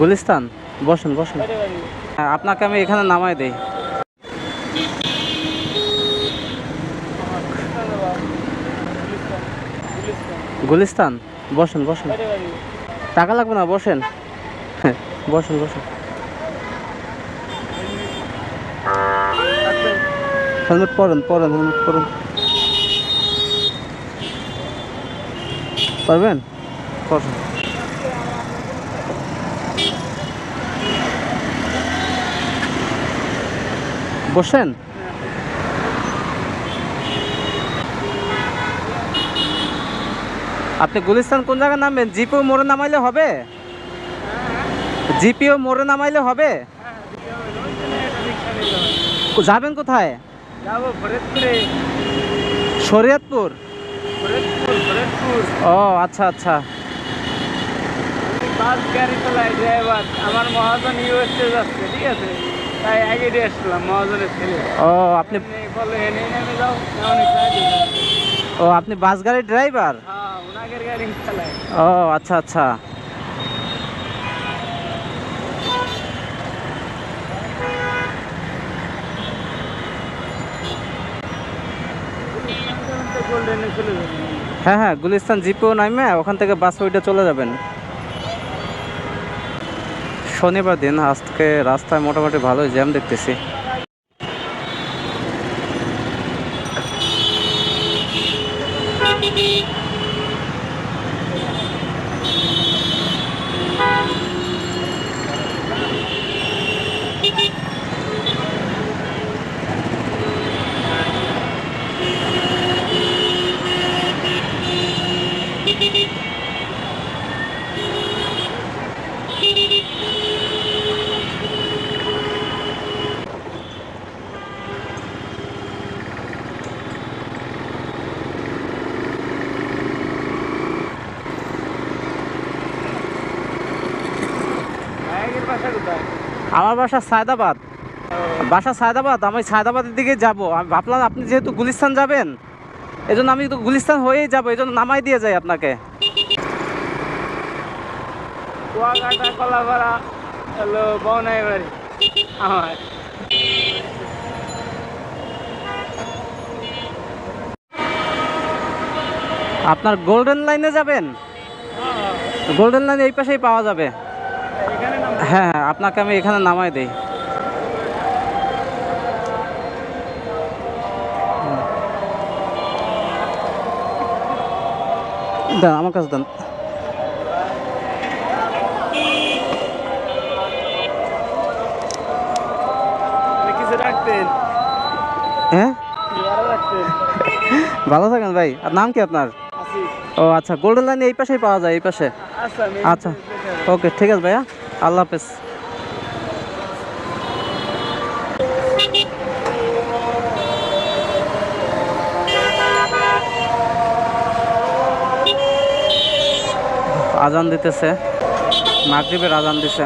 গুলিস্তান? বসুন বসুন। হ্যাঁ আপনাকে আমি এখানে নামাই দেই। গুলিস্তান? বসুন বসুন। টাকা লাগবে না, বসেন। হ্যাঁ বসুন বসুন। হেলমেট পরেন পরেন, হেলমেট পরেন। পারবেন? বসেন। আপনি গুলিস্তান কোন জায়গায় নামবেন? জিপিও মোড়ে নামাইলে হবে? জিপিও মোড়ে নামাইলে হবে? যাবেন কোথায়? শরীয়তপুর। ও আচ্ছা আচ্ছা। বাস গাড়ি চালাই ড্রাইভার। আমার মহাজন ইউএসএ যাচ্ছে ঠিক আছে? তাই আগে দিয়ে আসলাম মহাজনের ছেলে। ও আপনি বলল এনে নেমে যাও এমনই চাই দিলাম। ও আপনি বাস গাড়ির ড্রাইভার? হ্যাঁ গাড়ি ও আচ্ছা আচ্ছা। হ্যাঁ হ্যাঁ গুলিস্তান জিপিও নামে ওখান থেকে বাস ওইটা চলে যাবেন। শনিবার দিন আজকে রাস্তায় মোটামুটি ভালোই জ্যাম দেখতেছি। বাসা কোথায় আমার বাসা সায়দাবাদ। বাসা সায়দাবাদ আমি সায়দাবাদের দিকে যাব। আমি ভাবলাম আপনি যেহেতু গুলিস্তান যাবেন এই জন্য আমি তো গুলিস্তান হয়েই যাব এই জন্য নামাই দিয়ে যাই আপনাকে। কুয়াকাটা কলাপাড়া হলো বনাই বাড়ি। আমার। আপনার গোল্ডেন লাইনে যাবেন? গোল্ডেন লাইন এই পাশেই পাওয়া যাবে। হ্যাঁ হ্যাঁ আপনাকে আমি এখানে নামাই দেই। দেন আমার কাছে দেন হ্যাঁ? ভালো থাকেন ভাই। আর নাম কি আপনার? ও আচ্ছা গোল্ডেন লাইন এই পাশেই পাওয়া যায় এই পাশে। আচ্ছা আচ্ছা ওকে ঠিক আছে ভাইয়া। আল্লাহ হাফেজ। আজান দিতেছে মাগরীবের আজান দিছে।